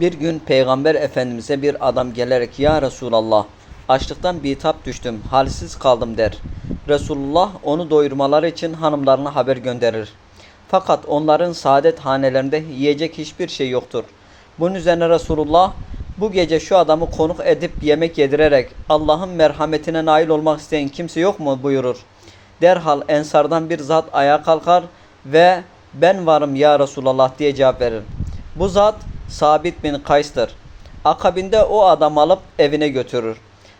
Bir gün Peygamber Efendimiz'e bir adam gelerek Ya Resulallah açlıktan bitap düştüm, halsiz kaldım der. Resulullah onu doyurmaları için hanımlarına haber gönderir. Fakat onların saadet hanelerinde yiyecek hiçbir şey yoktur. Bunun üzerine Resulullah bu gece şu adamı konuk edip yemek yedirerek Allah'ın merhametine nail olmak isteyen kimse yok mu buyurur. Derhal ensardan bir zat ayağa kalkar ve ben varım ya Resulallah diye cevap verir. Bu zat Sabit bin Kays'tır. Akabinde o adam alıp evine götürür.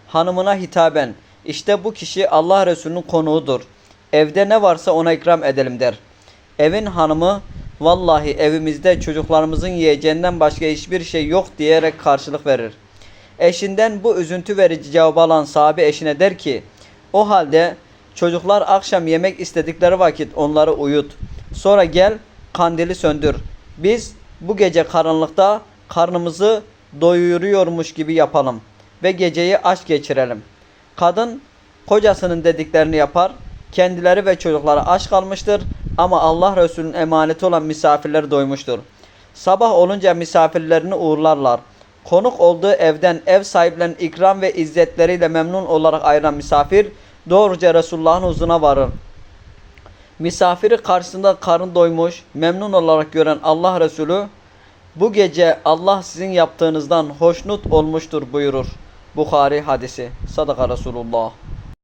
Hanımına hitaben işte bu kişi Allah Resulü'nün konuğudur. Evde ne varsa ona ikram edelim der. Evin hanımı vallahi evimizde çocuklarımızın yiyeceğinden başka hiçbir şey yok diyerek karşılık verir. Eşinden bu üzüntü verici cevabı alan sahabe eşine der ki o halde çocuklar akşam yemek istedikleri vakit onları uyut. Sonra gel kandili söndür. Biz bu gece karanlıkta karnımızı doyuruyormuş gibi yapalım ve geceyi aç geçirelim. Kadın kocasının dediklerini yapar. Kendileri ve çocukları aç kalmıştır ama Allah Resulü'nün emaneti olan misafirleri doymuştur. Sabah olunca misafirlerini uğurlarlar. Konuk olduğu evden ev sahiplerinin ikram ve izzetleriyle memnun olarak ayrılan misafir doğruca Resulullah'ın huzuruna varır. Misafiri karşısında karın doymuş, memnun olarak gören Allah Resulü bu gece Allah sizin yaptığınızdan hoşnut olmuştur buyurur. Bukhari hadisi. Sadaka Resulullah.